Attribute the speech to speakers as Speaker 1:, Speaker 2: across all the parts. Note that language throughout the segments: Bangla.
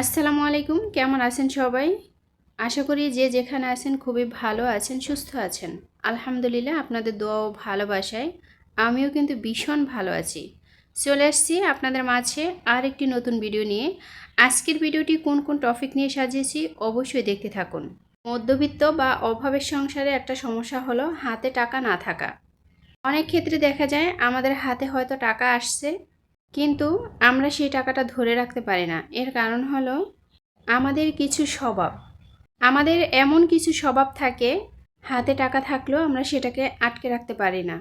Speaker 1: আসসালামু আলাইকুম, কেমন আছেন সবাই? আশা করি যে যেখানে আছেন খুবই ভালো আছেন, সুস্থ আছেন। আলহামদুলিল্লাহ আপনাদের দোয়া ও ভালোবাসায় আমিও কিন্তু ভীষণ ভালো আছি। চলে আসছি আপনাদের মাঝে আর একটি নতুন ভিডিও নিয়ে। আজকের ভিডিওটি কোন কোন টপিক নিয়ে সাজিয়েছি অবশ্যই দেখতে থাকুন। মধ্যবিত্ত বা অভাবের সংসারে একটা সমস্যা হলো হাতে টাকা না থাকা। অনেক ক্ষেত্রে দেখা যায় আমাদের হাতে হয়তো টাকা আসছে কিন্তু আমরা সেই টাকাটা ধরে রাখতে পারি না। এর কারণ হলো আমাদের কিছু স্বভাব। আমাদের এমন কিছু স্বভাব থাকে, হাতে টাকা থাকলেও আমরা সেটাকে আটকে রাখতে পারি না।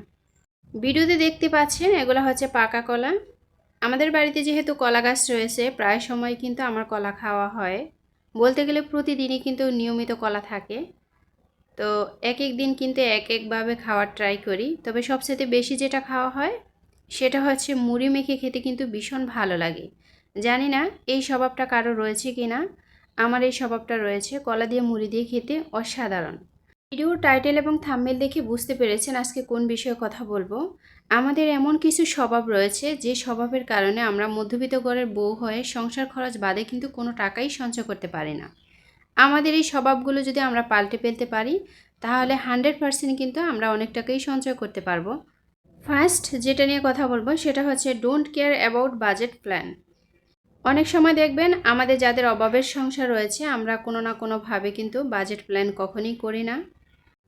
Speaker 1: ভিডিওতে দেখতে পাচ্ছেন, এগুলো হচ্ছে পাকা কলা। আমাদের বাড়িতে যেহেতু কলা গাছ রয়েছে, প্রায় সময় কিন্তু আমার কলা খাওয়া হয়। বলতে গেলে প্রতিদিনই কিন্তু নিয়মিত কলা থাকে। তো এক এক দিন কিন্তু এক একভাবে খাওয়ার ট্রাই করি। তবে সবচেয়ে বেশি যেটা খাওয়া হয় সেটা হচ্ছে মুড়ি মেখে খেতে কিন্তু ভীষণ ভালো লাগে। জানি না এই স্বভাবটা কারও রয়েছে কি না, আমার এই স্বভাবটা রয়েছে, কলা দিয়ে মুড়ি দিয়ে খেতে অসাধারণ। ভিডিওর টাইটেল এবং থাম্বেল দেখে বুঝতে পেরেছেন আজকে কোন বিষয়ে কথা বলব। আমাদের এমন কিছু স্বভাব রয়েছে যে স্বভাবের কারণে আমরা মধ্যবিত্ত ঘরের বউ হয়ে সংসার খরচ বাদে কিন্তু কোনো টাকাই সঞ্চয় করতে পারি না। আমাদের এই স্বভাবগুলো যদি আমরা পাল্টে ফেলতে পারি, তাহলে হান্ড্রেড পার্সেন্ট কিন্তু আমরা অনেক টাকাই সঞ্চয় করতে পারব। ফার্স্ট যেটা নিয়ে কথা বলব, সেটা হচ্ছে don't care about budget plan অনেক সময় দেখবেন, আমাদের যাদের অভাবের সংসার রয়েছে, আমরা কোনো না কোনোভাবে কিন্তু বাজেট প্ল্যান কখনই করি না।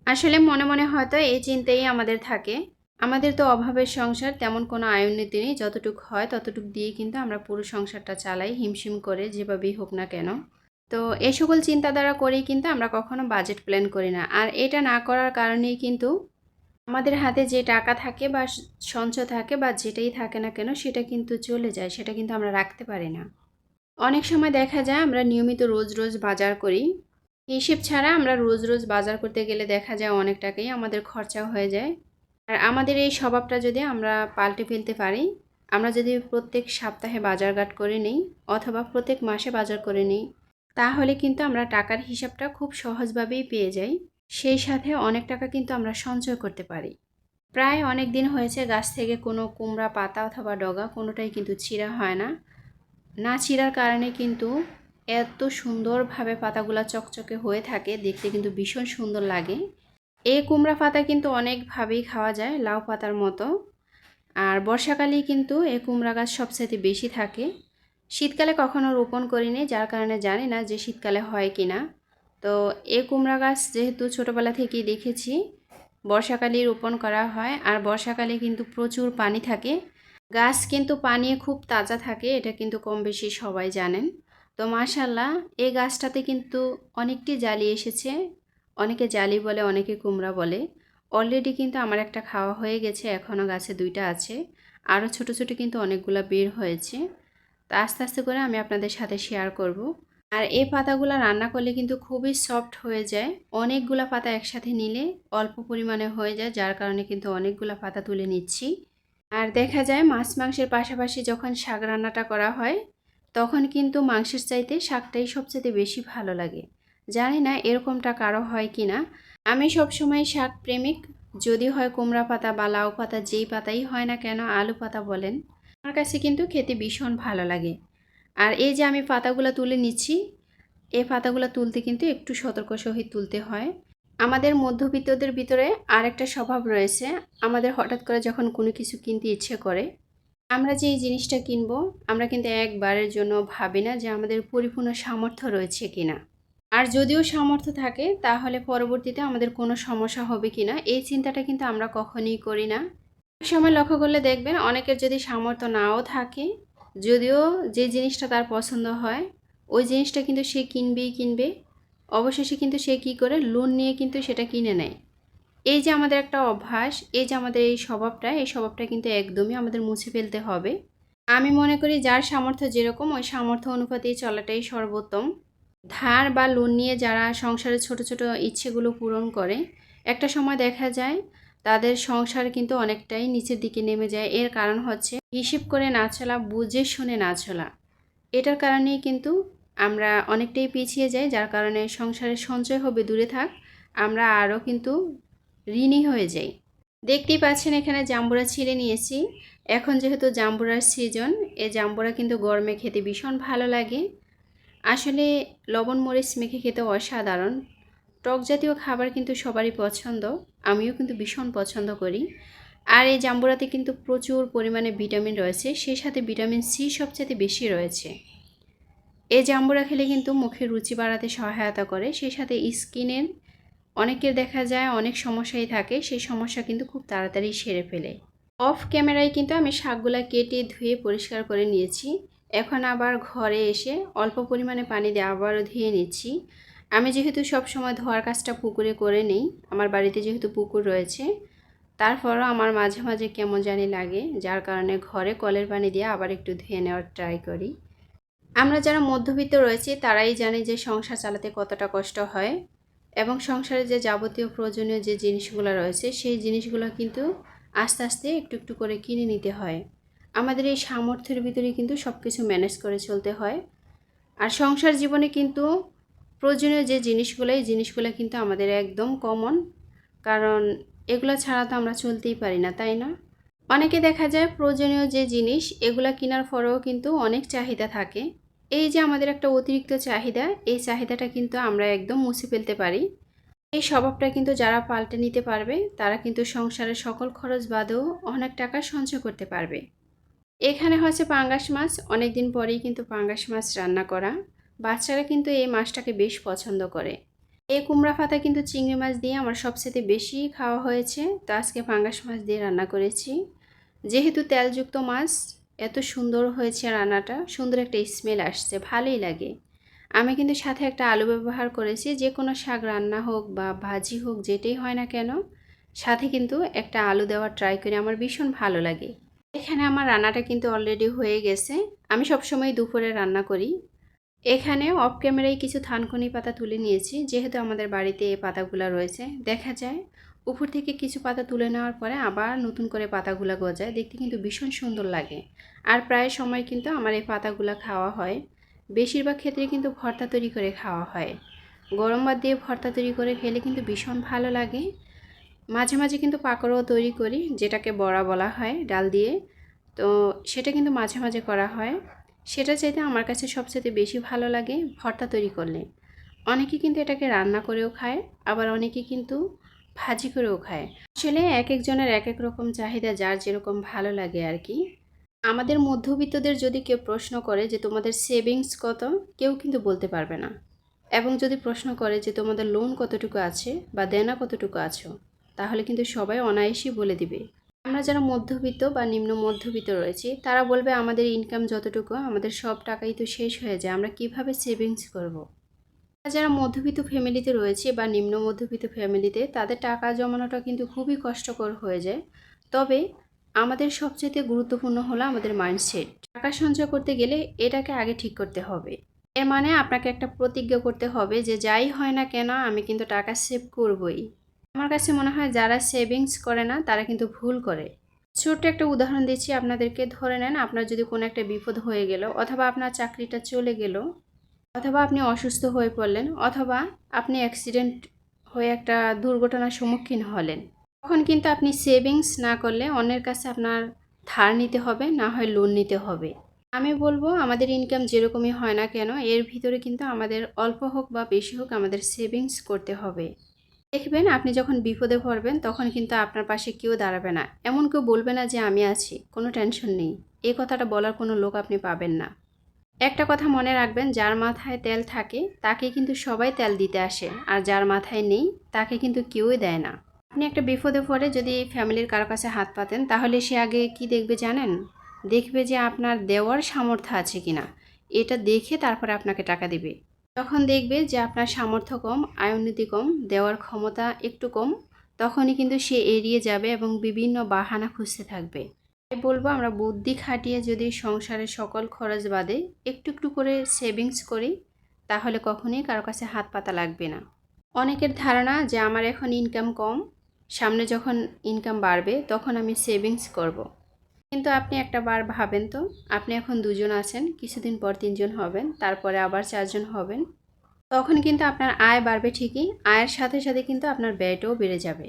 Speaker 1: আসলে মনে মনে হয়তো এই চিন্তাই আমাদের থাকে। আমাদের তো অভাবের সংসার, তেমন কোনো আয় উন্নতি নেই। যতটুকু হয়, ততটুকু দিয়ে কিন্তু আমরা পুরো সংসারটা চালাই, হিমশিম করে, যেভাবেই হোক না কেন। তো এই সকল চিন্তাধারা করেই কিন্তু আমরা কখনো বাজেট প্ল্যান করি না। আর এটা না করার কারণেই কিন্তু আমাদের হাতে যে টাকা থাকে বা সঞ্চয় থাকে বা যেটাই থাকে না কেন সেটা কিন্তু চলে যায়, সেটা কিন্তু আমরা রাখতে পারি না। অনেক সময় দেখা যায় আমরা নিয়মিত রোজ রোজ বাজার করি হিসেব ছাড়া আমরা রোজ রোজ বাজার করতে গেলে দেখা যায় অনেক টাকাই আমাদের খরচা হয়ে যায়। আর আমাদের এই স্বভাবটা যদি আমরা পাল্টে ফেলতে পারি, আমরা যদি প্রত্যেক সপ্তাহে বাজারঘাট করে নিই অথবা প্রত্যেক মাসে বাজার করে নিই, তাহলে কিন্তু আমরা টাকার হিসাবটা খুব সহজভাবেই পেয়ে যাই। সেই সাথে অনেক টাকা কিন্তু আমরা সঞ্চয় করতে পারি। প্রায় অনেক দিন হয়েছে গাছ থেকে কোনো কুমড়া, পাতা অথবা ডগা কোনোটাই কিন্তু ছিঁড়া হয় না। না ছিঁড়ার কারণে কিন্তু এত সুন্দরভাবে পাতাগুলো চকচকে হয়ে থাকে, দেখতে কিন্তু ভীষণ সুন্দর লাগে। এই কুমড়া পাতা কিন্তু অনেকভাবেই খাওয়া যায়, লাউ পাতার মতো। আর বর্ষাকালেই কিন্তু এই কুমড়া গাছ সবচেয়ে বেশি থাকে। শীতকালে কখনো রোপণ করিনি, যার কারণে জানি না যে শীতকালে হয় কি না তো এ কুমড়া গাছ যেহেতু ছোটোবেলা থেকেই দেখেছি বর্ষাকালে রোপণ করা হয় আর বর্ষাকালে কিন্তু প্রচুর পানি থাকে। গাছ কিন্তু পানি খুব তাজা থাকে, এটা কিন্তু কম বেশি সবাই জানেন। তো মাশাল্লাহ এই গাছটাতে কিন্তু অনেকটি জালি এসেছে, অনেকে জালি বলে, অনেকে কুমড়া বলে। অলরেডি কিন্তু আমার একটা খাওয়া হয়ে গেছে, এখনও গাছে দুইটা আছে। আরও ছোট ছোট কিন্তু অনেকগুলো বের হয়েছে। তো আস্তে আস্তে করে আমি আপনাদের সাথে শেয়ার করব। আর এই পাতাগুলো রান্না করলে কিন্তু খুবই সফট হয়ে যায়। অনেকগুলা পাতা একসাথে নিলে অল্প পরিমাণে হয়ে যায়, যার কারণে কিন্তু অনেকগুলা পাতা তুলে নিচ্ছি। আর দেখা যায় মাছ মাংসের পাশাপাশি যখন শাক রান্নাটা করা হয়, তখন কিন্তু মাংসের চাইতে শাকটাই সবচেয়ে বেশি ভালো লাগে। জানি না এরকমটা কারও হয় কি না আমি সবসময় শাক প্রেমিক, যদি হয় কুমড়া পাতা বা লাউ পাতা, যেই পাতাই হয় না কেন, আলু পাতা বলেন। আমার কাছে কিন্তু খেতে ভীষণ ভালো লাগে। আর এই যে আমি পাতাগুলো তুলে নিচ্ছি, এই পাতাগুলো তুলতে কিন্তু একটু সতর্ক সহিত তুলতে হয়। আমাদের মধ্যবিত্তদের ভিতরে আরেকটা স্বভাব রয়েছে, আমাদের হঠাৎ করে যখন কোনো কিছু কিনতে ইচ্ছে করে, আমরা যে এই জিনিসটা কিনবো, আমরা কিন্তু একবারের জন্য ভাবি না যে আমাদের পরিপূর্ণ সামর্থ্য রয়েছে কিনা। আর যদিও সামর্থ্য থাকে, তাহলে পরবর্তীতে আমাদের কোনো সমস্যা হবে কি না এই চিন্তাটা কিন্তু আমরা কখনই করি না। সময় লক্ষ্য করলে দেখবেন অনেকের যদি সামর্থ্য নাও থাকে যদিও যে জিনিসটা তার পছন্দ হয়, ওই জিনিসটা কিন্তু সে কিনবেই কিনবে। অবশেষে কিন্তু সে কী করে? লোন নিয়ে কিন্তু সেটা কিনে নেয়। এই যে আমাদের একটা অভ্যাস, এই যে আমাদের এই স্বভাবটা এই স্বভাবটা কিন্তু একদমই আমাদের মুছে ফেলতে হবে। আমি মনে করি যার সামর্থ্য যেরকম, ওই সামর্থ্য অনুপাতেই চলাটাই সর্বোত্তম। ধার বা লোন নিয়ে যারা সংসারের ছোট ছোট ইচ্ছেগুলো পূরণ করে, একটা সময় দেখা যায় তাদের সংসার কিন্তু অনেকটাই নিচের দিকে নেমে যায়। এর কারণ হচ্ছে হিসেব করে না চলা, বুঝে শুনে না চলা। এটার কারণেই কিন্তু আমরা অনেকটাই পিছিয়ে যাই, যার কারণে সংসারের সঞ্চয় হবে, দূরে থাক। আমরা আরও কিন্তু ঋণী হয়ে যাই। দেখতেই পাচ্ছেন এখানে জাম্বুরা ছিঁড়ে নিয়েছি। এখন যেহেতু জাম্বুরার সিজন এই জাম্বুরা কিন্তু গরমে খেতে ভীষণ ভালো লাগে। আসলে লবণ মরিচ মেখে খেতে অসাধারণ। টক জাতীয় খাবার কিন্তু সবারই পছন্দ। আমিও কিন্তু ভীষণ পছন্দ করি। আর এই জাম্বুরাতে কিন্তু প্রচুর পরিমাণে ভিটামিন রয়েছে সেই সাথে ভিটামিন সি সবচেয়ে বেশি রয়েছে। এই জাম্বুরা খেলে কিন্তু মুখের রুচি বাড়াতে সহায়তা করে সেই সাথে স্কিনের অনেকের দেখা যায় অনেক সমস্যাই থাকে সেই সমস্যা কিন্তু খুব তাড়াতাড়ি সেরে ফেলে। অফ ক্যামেরায় কিন্তু আমি শাকগুলা কেটে ধুয়ে পরিষ্কার করে নিয়েছি। এখন আবার ঘরে এসে অল্প পরিমাণে পানি দিয়ে আবারও ধুয়ে নিচ্ছি। আমি যেহেতু সব সময় ধোয়ার কাজটা পুকুরে করে নিই, আমার বাড়িতে যেহেতু পুকুর রয়েছে, তারপরও আমার মাঝে মাঝে কেমন জানি লাগে, যার কারণে ঘরে কলের পানি দিয়ে আবার একটু ধুয়ে নেওয়ার ট্রাই করি। আমরা যারা মধ্যবিত্ত রয়েছি, তারাই জানি যে সংসার চালাতে কতটা কষ্ট হয় এবং সংসারে যে যাবতীয় প্রয়োজনীয় যে জিনিসগুলো রয়েছে, সেই জিনিসগুলো কিন্তু আস্তে আস্তে একটু একটু করে কিনে নিতে হয়। আমাদের এই সামর্থ্যের ভিতরে কিন্তু সব কিছু ম্যানেজ করে চলতে হয়। আর সংসার জীবনে কিন্তু প্রয়োজনীয় যে জিনিসগুলো, এই জিনিসগুলো কিন্তু আমাদের একদম কমন কারণ এগুলো ছাড়া তো আমরা চলতেই পারি না, তাই না? অনেকে দেখা যায় প্রয়োজনীয় যে জিনিস, এগুলো কেনার পরেও কিন্তু অনেক চাহিদা থাকে। এই যে আমাদের একটা অতিরিক্ত চাহিদা, এই চাহিদাটা কিন্তু আমরা একদম মুছে ফেলতে পারি। এই স্বভাবটা কিন্তু যারা পাল্টে নিতে পারবে, তারা কিন্তু সংসারের সকল খরচ বাদেও অনেক টাকা সঞ্চয় করতে পারবে। এখানে হচ্ছে পাঙ্গাস মাছ অনেক দিন পরেই কিন্তু পাঙ্গাস মাছ রান্না করা। বাচ্চারা কিন্তু এই মাছটাকে বেশ পছন্দ করে। এই কুমড়া পাতা কিন্তু চিংড়ি মাছ দিয়ে আমার সবচেয়ে বেশি খাওয়া হয়েছে। তো আজকে ফাঙ্গাস মাছ দিয়ে রান্না করেছি। যেহেতু তেলযুক্ত মাছ, এত সুন্দর হয়েছে রান্নাটা। সুন্দর একটা স্মেল আসছে, ভালোই লাগে। আমি কিন্তু সাথে একটা আলু ব্যবহার করেছি, যে কোনো শাক রান্না হোক বা ভাজি হোক, যেটাই হয় না কেন, সাথে কিন্তু একটা আলু দেওয়ার ট্রাই করে আমার ভীষণ ভালো লাগে। এখানে আমার রান্নাটা কিন্তু অলরেডি হয়ে গেছে। আমি সবসময় দুপুরে রান্না করি। এখানে অফ ক্যামেরায় কিছু থানকুনি পাতা তুলে নিয়েছি, যেহেতু আমাদের বাড়িতে এই পাতাগুলো রয়েছে। দেখা যায়, উপর থেকে কিছু পাতা তুলে নেওয়ার পরে আবার নতুন করে পাতাগুলো গজায়, দেখতে কিন্তু ভীষণ সুন্দর লাগে। আর প্রায় সময় কিন্তু আমার এই পাতাগুলো খাওয়া হয়। বেশিরভাগ ক্ষেত্রে কিন্তু ভর্তা তৈরি করে খাওয়া হয়। গরম ভাত দিয়ে ভর্তা তৈরি করে খেলে কিন্তু ভীষণ ভালো লাগে। মাঝে মাঝে কিন্তু পাকড়ও তৈরি করি, যেটাকে বড়া বলা হয়, ডাল দিয়ে। তো সেটা কিন্তু মাঝে মাঝে করা হয়। সেটা চাইতে আমার কাছে সবচেয়ে বেশি ভালো লাগে ভর্তা তৈরি করলে। অনেকে কিন্তু এটাকে রান্না করেও খায়, আবার অনেকে কিন্তু ভাজি করেও খায়। আসলে এক একজনের এক এক রকম চাহিদা, যার যেরকম ভালো লাগে আর কি। আমাদের মধ্যবিত্তদের যদি কেউ প্রশ্ন করে যে তোমাদের সেভিংস কত, কেউ কিন্তু বলতে পারবে না। এবং যদি প্রশ্ন করে যে তোমাদের লোন কতটুকু আছে বা দেনা কতটুকু আছো, তাহলে কিন্তু সবাই অনায়াসই বলে দিবে। আমরা যারা মধ্যবিত্ত বা নিম্ন মধ্যবিত্ত রয়েছি, তারা বলবে আমাদের ইনকাম যতটুকু, আমাদের সব টাকাই তো শেষ হয়ে যায়, আমরা কীভাবে সেভিংস করব। যারা মধ্যবিত্ত ফ্যামিলিতে রয়েছে বা নিম্ন মধ্যবিত্ত ফ্যামিলিতে তাদের টাকা জমানোটা কিন্তু খুবই কষ্টকর হয়ে যায়। তবে আমাদের সবচেয়ে গুরুত্বপূর্ণ হলো আমাদের মাইন্ডসেট টাকা সঞ্চয় করতে গেলে এটাকে আগে ঠিক করতে হবে। এর মানে আপনাকে একটা প্রতিজ্ঞা করতে হবে যে যাই হয় না কেন, আমি কিন্তু টাকা সেভ করবই। আমার কাছে মনে হয় যারা সেভিংস করে না, তারা কিন্তু ভুল করে। ছোট্ট একটা উদাহরণ দিচ্ছি আপনাদেরকে, ধরে নেন আপনার যদি কোনো একটা বিপদ হয়ে গেল, অথবা আপনার চাকরিটা চলে গেল, অথবা আপনি অসুস্থ হয়ে পড়লেন, অথবা আপনি অ্যাক্সিডেন্ট হয়ে একটা দুর্ঘটনার সম্মুখীন হলেন, তখন কিন্তু আপনি সেভিংস না করলে অন্যের কাছে আপনার ধার নিতে হবে, না হয় লোন নিতে হবে। আমি বলব, আমাদের ইনকাম যেরকমই হয় না কেন, এর ভিতরে কিন্তু আমাদের অল্প হোক বা বেশি হোক আমাদের সেভিংস করতে হবে। দেখবেন আপনি যখন বিপদে পড়বেন, তখন কিন্তু আপনার পাশে কেউ দাঁড়াবে না। এমন কেউ বলবে না যে, আমি আছি। কোনো টেনশন নেই। এই কথাটা বলার কোনো লোক আপনি পাবেন না। একটা কথা মনে রাখবেন, যার মাথায় তেল থাকে, তাকে কিন্তু সবাই তেল দিতে আসে। আর যার মাথায় নেই, তাকে কিন্তু কেউই দেয় না। আপনি একটা বিপদে পড়ে যদি ফ্যামিলির কারও কাছে হাত পাতেন, তাহলে সে আগে কি দেখবে জানেন? দেখবে যে, আপনার দেওয়ার সামর্থ্য আছে কিনা। এটা দেখে তারপরে আপনাকে টাকা দিবে। তখন দেখবে যে আপনার সামর্থ্য কম আয়োন্নতি কম, দেওয়ার ক্ষমতা একটু কম, তখনই কিন্তু সে এড়িয়ে যাবে এবং বিভিন্ন বাহানা খুঁজতে থাকবে তাই বলব আমরা বুদ্ধি খাটিয়ে যদি সংসারের সকল খরচ বাদে একটু একটু করে সেভিংস করি, তাহলে কখনোই কারও কাছে হাত পাতা লাগবে না অনেকের ধারণা যে আমার এখন ইনকাম কম, সামনে যখন ইনকাম বাড়বে, তখন আমি সেভিংস করব। কিন্তু আপনি একটা বার ভাবেন তো, আপনি এখন দুজন আছেন, কিছুদিন পর তিনজন হবেন, তারপরে আবার চারজন হবেন, তখন কিন্তু আপনার আয় বাড়বে ঠিকই, আয়ের সাথে সাথে কিন্তু আপনার ব্যয়টাও বেড়ে যাবে।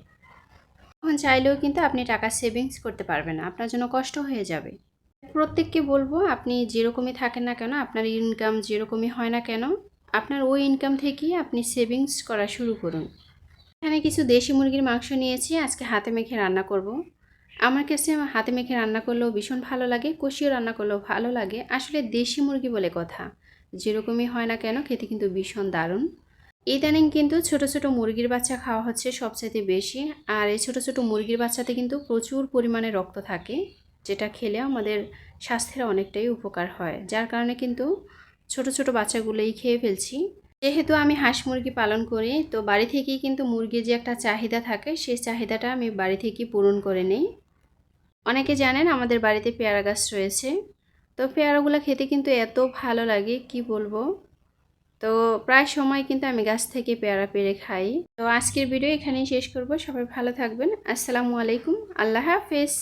Speaker 1: তখন চাইলেও কিন্তু আপনি টাকা সেভিংস করতে পারবেন না, আপনার জন্য কষ্ট হয়ে যাবে। প্রত্যেককে বলব, আপনি যেরকমই থাকেন না কেন, আপনার ইনকাম যেরকমই হয় না কেন, আপনার ওই ইনকাম থেকেই আপনি সেভিংস করা শুরু করুন। এখানে কিছু দেশি মুরগির মাংস নিয়েছি, আজকে হাতে মেখে রান্না করব। আমার কাছে হাতে মেখে রান্না করলেও ভীষণ ভালো লাগে কষিয়ে রান্না করলেও ভালো লাগে। আসলে দেশি মুরগি বলে কথা, যেরকমই হয় না কেন খেতে কিন্তু ভীষণ দারুণ। ইদানিং কিন্তু ছোট ছোট মুরগির বাচ্চা খাওয়া হচ্ছে সবচাইতে বেশি, আর এই ছোট ছোট মুরগির বাচ্চাতে কিন্তু প্রচুর পরিমাণে রক্ত থাকে, যেটা খেলে আমাদের স্বাস্থ্যের অনেকটাই উপকার হয়। যার কারণে কিন্তু ছোট ছোট বাচ্চাগুলোই খেয়ে ফেলছি। যেহেতু আমি হাঁস মুরগি পালন করি, তো বাড়ি থেকেই কিন্তু মুরগির যে একটা চাহিদা থাকে, সেই চাহিদাটা আমি বাড়ি থেকেই পূরণ করে নিই। অনেকে জানেন আমাদের বাড়িতে পেয়ারা গাছ রয়েছে। তো পেয়ারাগুলো খেতে কিন্তু এত ভালো লাগে, কি বলব? তো প্রায় সময় কিন্তু আমি গাছ থেকে পেয়ারা পেরে খাই। তো আজকের ভিডিও এখানেই শেষ করব। সবাই ভালো থাকবেন। আসসালামু আলাইকুম। আল্লাহ হাফেজ।